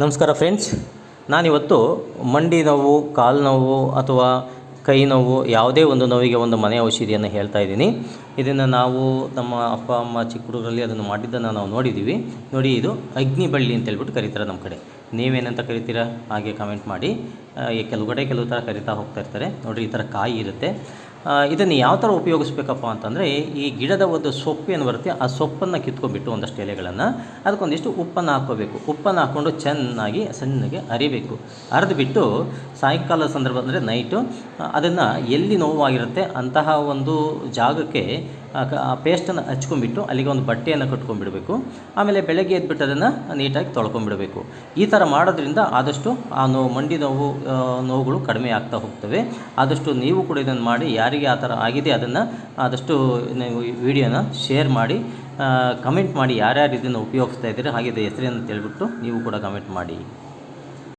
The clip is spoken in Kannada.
ನಮಸ್ಕಾರ ಫ್ರೆಂಡ್ಸ್. ನಾನಿವತ್ತು ಮಂಡಿ ನೋವು, ಕಾಲು ನೋವು ಅಥವಾ ಕೈ ನೋವು ಯಾವುದೇ ಒಂದು ನೋವಿಗೆ ಒಂದು ಮನೆ ಔಷಧಿಯನ್ನು ಹೇಳ್ತಾ ಇದ್ದೀನಿ. ಇದನ್ನು ನಾವು ನಮ್ಮ ಅಪ್ಪ, ಅಮ್ಮ ಚಿಕ್ಕ ಹುಡುಗರಲ್ಲಿ ಅದನ್ನು ಮಾಡಿದ್ದನ್ನು ನಾವು ನೋಡಿದ್ದೀವಿ. ನೋಡಿ, ಇದು ಅಗ್ನಿ ಬಳ್ಳಿ ಅಂತ ಹೇಳ್ಬಿಟ್ಟು ಕರೀತಾರೆ ನಮ್ಮ ಕಡೆ. ನೀವೇನಂತ ಕರಿತೀರಾ? ಹಾಗೆ ಕಮೆಂಟ್ ಮಾಡಿ. ಕೆಲವು ಕಡೆ ಕೆಲವು ಥರ ಕರಿತಾ ಹೋಗ್ತಾ ಇರ್ತಾರೆ. ನೋಡಿರಿ, ಈ ಥರ ಕಾಯಿ ಇರುತ್ತೆ. ಇದನ್ನು ಯಾವ ಥರ ಉಪಯೋಗಿಸ್ಬೇಕಪ್ಪ ಅಂತಂದರೆ ಈ ಗಿಡದ ಒಂದು ಸೊಪ್ಪು ಏನು ಬರುತ್ತೆ, ಆ ಸೊಪ್ಪನ್ನು ಕಿತ್ಕೊಂಡ್ಬಿಟ್ಟು ಒಂದಷ್ಟು ಎಲೆಗಳನ್ನು ಅದಕ್ಕೊಂದಿಷ್ಟು ಉಪ್ಪನ್ನು ಹಾಕ್ಕೋಬೇಕು. ಉಪ್ಪನ್ನು ಹಾಕ್ಕೊಂಡು ಚೆನ್ನಾಗಿ ಸಣ್ಣಗೆ ಅರಿಬೇಕು. ಅರೆದುಬಿಟ್ಟು ಸಾಯಂಕಾಲ ಸಂದರ್ಭ ಅಂದರೆ ನೈಟು ಅದನ್ನು ಎಲ್ಲಿ ನೋವಾಗಿರುತ್ತೆ ಅಂತಹ ಒಂದು ಜಾಗಕ್ಕೆ ಆ ಪೇಸ್ಟನ್ನು ಹಚ್ಕೊಂಡ್ಬಿಟ್ಟು ಅಲ್ಲಿಗೆ ಒಂದು ಬಟ್ಟೆಯನ್ನು ಕಟ್ಕೊಂಡ್ಬಿಡಬೇಕು. ಆಮೇಲೆ ಬೆಳಗ್ಗೆ ಎದ್ಬಿಟ್ಟು ಅದನ್ನು ನೀಟಾಗಿ ತೊಳ್ಕೊಂಡ್ಬಿಡಬೇಕು. ಈ ಥರ ಮಾಡೋದ್ರಿಂದ ಆದಷ್ಟು ಆ ನೋವು, ಮಂಡಿ ನೋವು ನೋವುಗಳು ಕಡಿಮೆ ಆಗ್ತಾ ಹೋಗ್ತವೆ. ಆದಷ್ಟು ನೀವು ಕೂಡ ಇದನ್ನು ಮಾಡಿ, ಯಾರಿಗೆ ಆ ಥರ ಆಗಿದೆ ಅದನ್ನು ಆದಷ್ಟು ನೀವು ವಿಡಿಯೋನ ಶೇರ್ ಮಾಡಿ ಕಮೆಂಟ್ ಮಾಡಿ ಯಾರ್ಯಾರು ಇದನ್ನು ಉಪಯೋಗಿಸ್ತಾ ಇದ್ದೀರಿ, ಹಾಗೆ ಅಂತ ಹೇಳ್ಬಿಟ್ಟು ನೀವು ಕೂಡ ಕಮೆಂಟ್ ಮಾಡಿ.